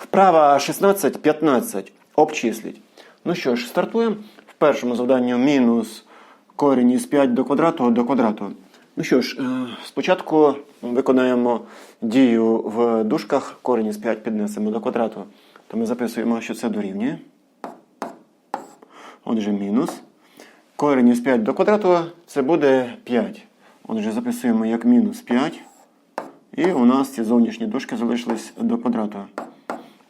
Вправа 16-15. Обчисліть. Ну що ж, стартуємо. В першому завданні мінус корінь із 5 до квадрату до квадрату. Ну що ж, е, спочатку виконаємо дію в дужках, корінь із 5 піднесемо до квадрату. То ми записуємо, що це дорівнює. Отже, мінус. Корінь із 5 до квадрату це буде 5. Отже, записуємо як мінус 5. І у нас ці зовнішні дужки залишились до квадрату.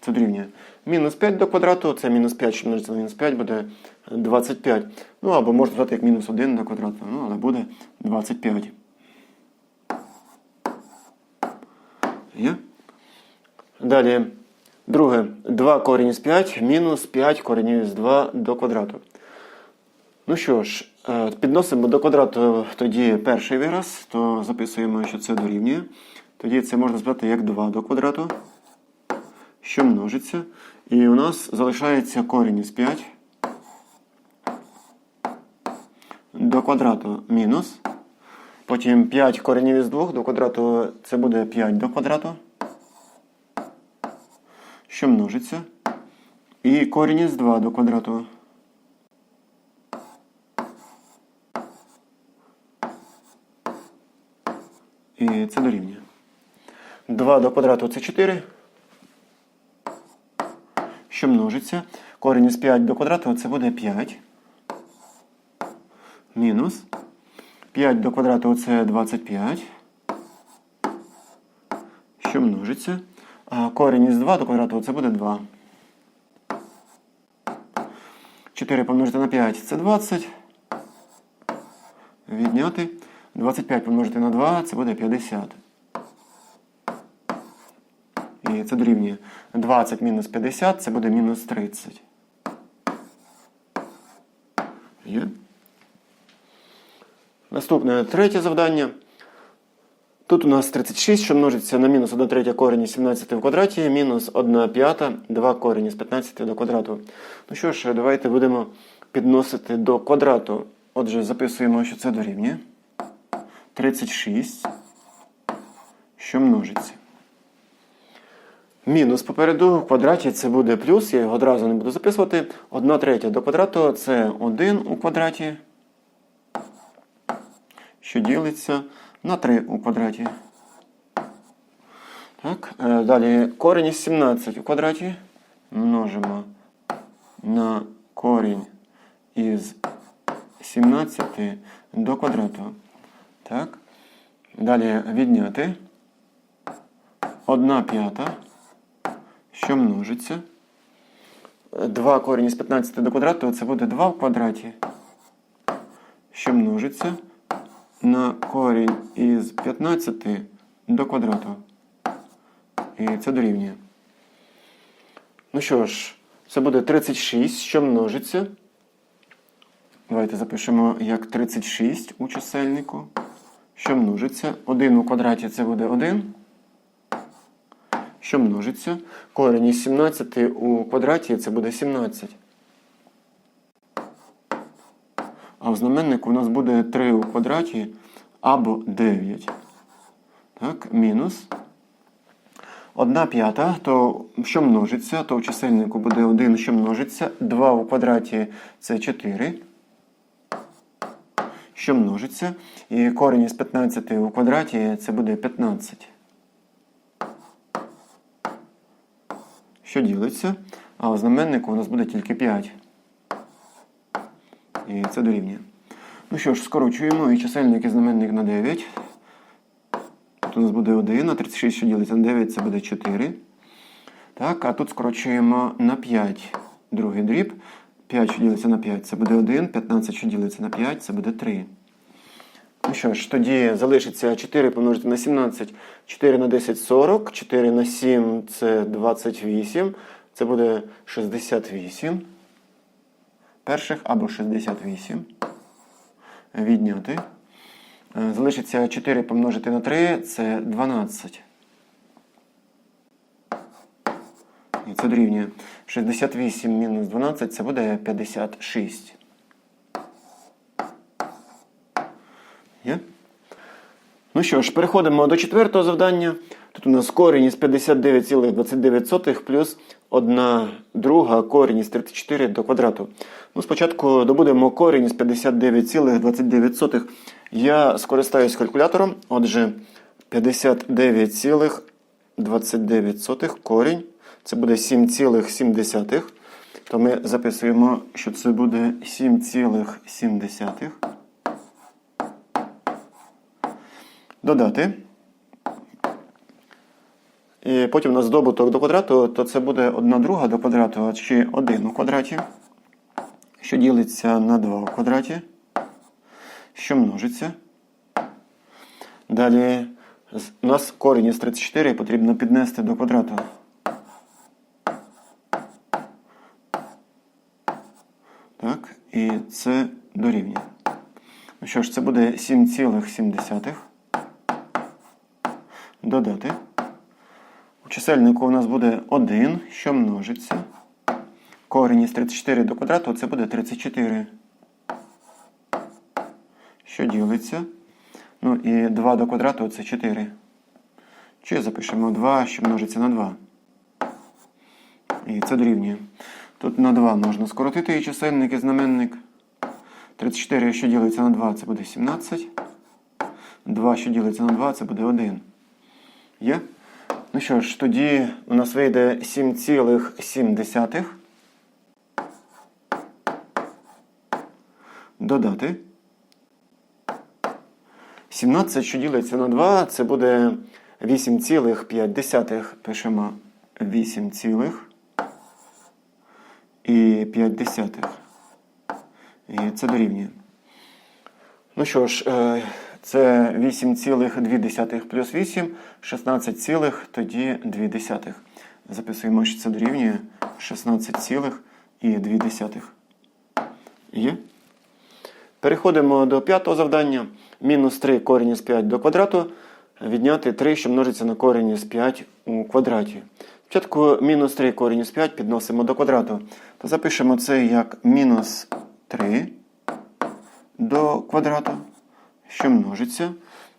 Це дорівнює. Мінус 5 до квадрату, це мінус 5, що множиться на мінус 5, буде 25. Ну або можна взяти як мінус 1 до квадрату, ну, але буде 25. Є? Далі, друге, 2 корінь із 5 мінус 5 корінь із 2 до квадрату. Ну що ж, е, підносимо до квадрату тоді перший вираз, то записуємо, що це дорівнює. Тоді це можна записати як 2 до квадрату, що множиться. І у нас залишається корінь із 5 до квадрату мінус. Потім 5 коренів із 2 до квадрату це буде 5 до квадрату, що множиться. І корінь із 2 до квадрату. І це дорівнює. 2 до квадрату це 4. Множиться. Корінь із 5 до квадрату це буде 5. Мінус. 5 до квадрату це 25. Що множиться. А корінь із 2 до квадрату це буде 2. 4 помножити на 5 це 20. Відняти. 25 помножити на 2 це буде 50. І це дорівнює 20 мінус 50 це буде мінус 30. Є? Наступне третє завдання. Тут у нас 36, що множиться на мінус 1 третя корінь із 17 в квадраті, мінус 1 п'ята, 2 корінь із 15 до квадрату. Ну що ж, давайте будемо підносити до квадрату. Отже, записуємо, що це дорівнює. 36, що множиться. Мінус попереду в квадраті це буде плюс, я його одразу не буду записувати. 1 третя до квадрату це 1 у квадраті, що ділиться на 3 у квадраті. Так, е, Далі корінь із 17 у квадраті множимо на корінь із 17 до квадрату. Так. Далі відняти 1 п'ята, що множиться. 2 корінь із 15 до квадрату це буде 2 в квадраті, що множиться на корінь із 15 до квадрату. І це дорівнює. Ну що ж, це буде 36, що множиться. Давайте запишемо як 36 у чисельнику. Що множиться? 1 у квадраті це буде 1. Що множиться? Корінь із 17 у квадраті це буде 17. А в знаменнику у нас буде 3 у квадраті або 9. Так, мінус. 1 п'ята, то що множиться, то в чисельнику буде 1, що множиться. 2 у квадраті це 4 що множиться. І корінь із 15 у квадраті це буде 15. Що ділиться? А у знаменнику у нас буде тільки 5. І це дорівнює. Ну що ж, скорочуємо і чисельник і знаменник на 9. Тут у нас буде 1, а 36, що ділиться на 9, це буде 4. Так, а тут скорочуємо на 5 другий дріб. 5, що ділиться на 5, це буде 1, 15, що ділиться на 5, це буде 3. Ну що ж, тоді залишиться 4 помножити на 17, 4 на 10 40, 4 на 7 це 28, це буде 68. Перших або 68. Відняти. Е, Залишиться 4 помножити на 3, це 12. І це дорівнює 68 мінус 12, це буде 56. Є? Ну що ж, переходимо до четвертого завдання. Тут у нас корінь із 59,29 плюс 1 друга корінь із 34 до квадрату. Ну, спочатку добудемо корінь із 59,29. Я скористаюсь калькулятором. Отже, 59,29 корінь. Це буде 7,7. То ми записуємо, що це буде 7,7. Додати. І потім у нас добуток до квадрату, то це буде 1 друга до квадрату, чи 1 у квадраті, що ділиться на 2 у квадраті, що множиться. Далі у нас корінь із 34 потрібно піднести до квадрату. Так, і це дорівнює. Ну що ж, це буде 7,7 додати. У чисельнику у нас буде 1, що множиться. Корінь із 34 до квадрату це буде 34. Що ділиться. Ну і 2 до квадрату це 4. Чи запишемо 2, що множиться на 2. І це дорівнює. Тут на 2 можна скоротити і чисельник, і знаменник. 34, що ділиться на 2, це буде 17. 2, що ділиться на 2, це буде 1. Є? Ну що ж, тоді у нас вийде 7,7 додати. 17, що ділиться на 2, це буде 8,5. Пишемо 8,5. І це дорівнює. Ну що ж, е, це 8,2 плюс 8, 16, тоді 2. Записуємо, що це дорівнює 16,2. Є? Переходимо до п'ятого завдання. Мінус 3 корінь із 5 до квадрату. Відняти 3, що множиться на корінь із 5 у квадраті. Спочатку мінус 3 корінь із 5 підносимо до квадрату. То запишемо це як мінус 3 до квадрату, що множиться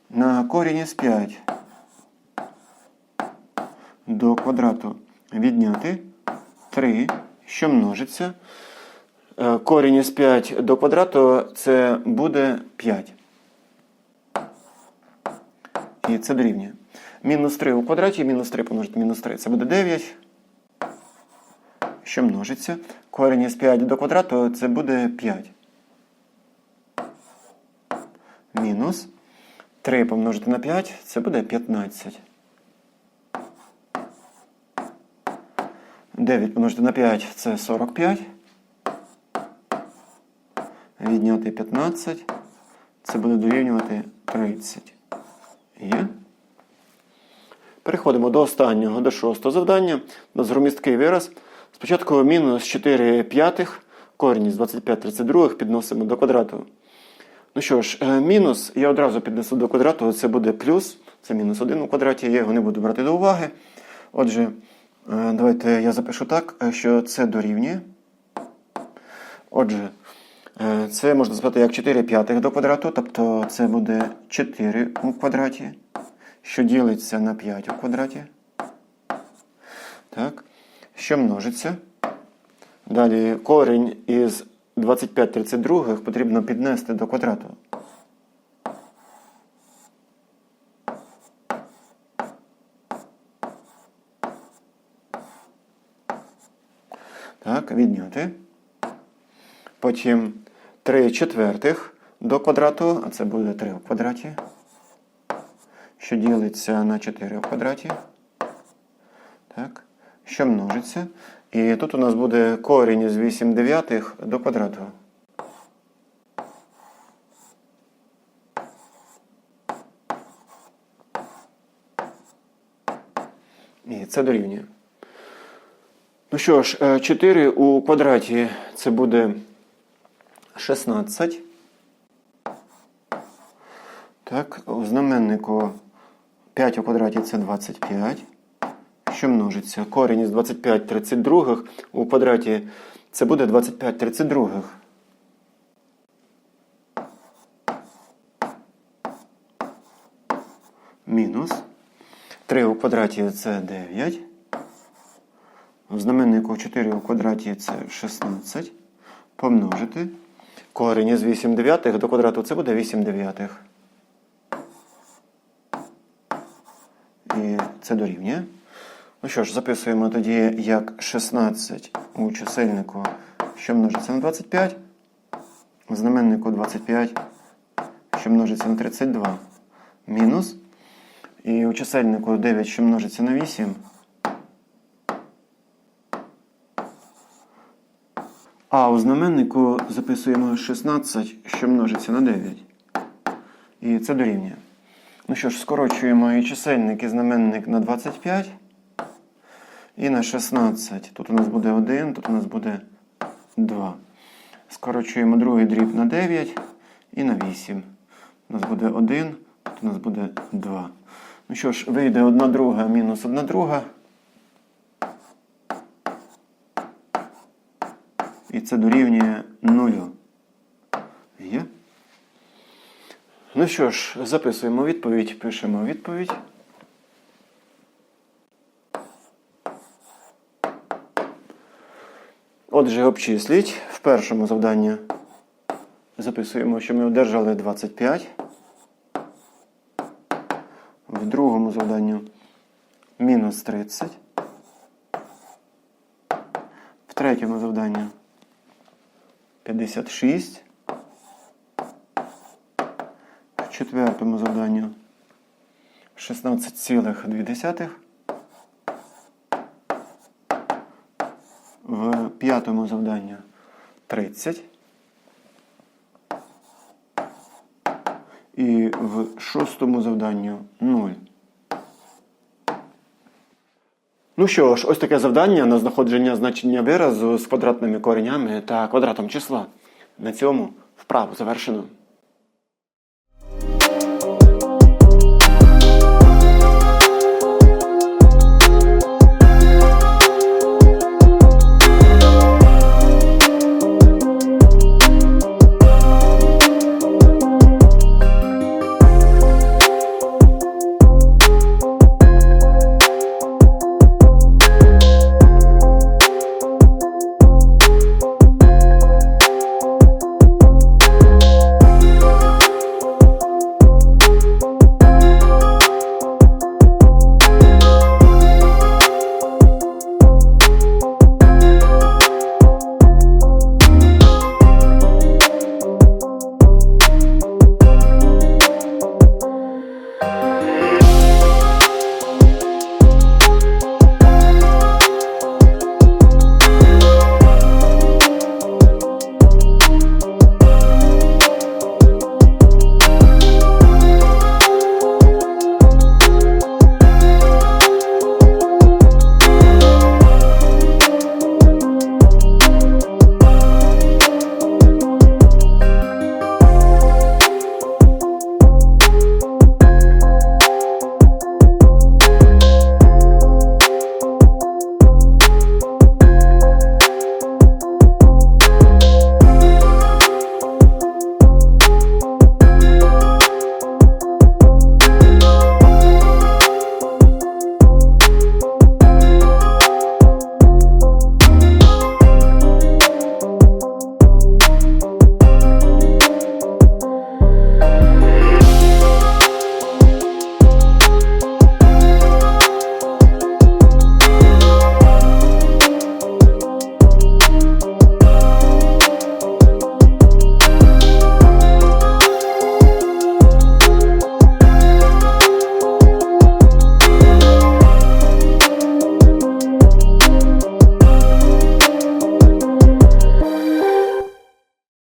на корінь із 5 до квадрату. Відняти 3, що множиться. Е, Корінь із 5 до квадрату це буде 5. І це дорівнює. Мінус 3 у квадраті, мінус 3 помножити мінус 3. Це буде 9. Що множиться. Корінь із 5 до квадрату це буде 5. Мінус 3 помножити на 5 це буде 15. 9 помножити на 5 це 45. Відняти 15. Це буде дорівнювати 30. Є. Переходимо до останнього, до шостого завдання. У нас громісткий вираз. Спочатку мінус 4 п'ятих, корінь із 25 32 підносимо до квадрату. Ну що ж, е, мінус я одразу піднесу до квадрату, це буде плюс, це мінус 1 у квадраті, я його не буду брати до уваги. Отже, е, давайте я запишу так, е, що це дорівнює. Отже, це можна записати як 4 п'ятих до квадрату, тобто це буде 4 у квадраті, що ділиться на 5 у квадраті. Так. Що множиться. Далі корінь із 25 32 потрібно піднести до квадрату. Так, відняти. Потім 3 четвертих до квадрату, а це буде 3 у квадраті, що ділиться на 4 у квадраті. Так, що множиться. І тут у нас буде корінь із 8 дев'ятих до квадрату. І це дорівнює. Ну що ж, е, 4 у квадраті це буде 16. Так, у знаменнику 5 у квадраті це 25. Що множиться? Корінь із 25 32 у квадраті це буде 25 32. Мінус 3 у квадраті це 9. В знаменнику 4 у квадраті це 16. Помножити. Корінь із 8 дев'ятих до квадрату це буде 8 дев'ятих. І це дорівнює. Ну що ж, записуємо тоді як 16 у чисельнику, що множиться на 25. В знаменнику 25, що множиться на 32. Мінус. І у чисельнику 9, що множиться на 8. А у знаменнику записуємо 16, що множиться на 9. І це дорівнює. Ну що ж, скорочуємо і чисельник, і знаменник на 25. І на 16. Тут у нас буде 1, тут у нас буде 2. Скорочуємо другий дріб на 9 і на 8. У нас буде 1, тут у нас буде 2. Ну що ж, вийде 1 друга мінус 1 друга. І це дорівнює 0. Є? Ну що ж, записуємо відповідь, пишемо відповідь. Отже, обчисліть. В першому завданні записуємо, що ми одержали 25. В другому завданні мінус 30. В третьому завданні 56. В четвертому завданні 16,2. В п'ятому завданню 30. І в шостому завданню 0. Ну що ж, ось таке завдання на знаходження значення виразу з квадратними коренями та квадратом числа. На цьому вправу завершено.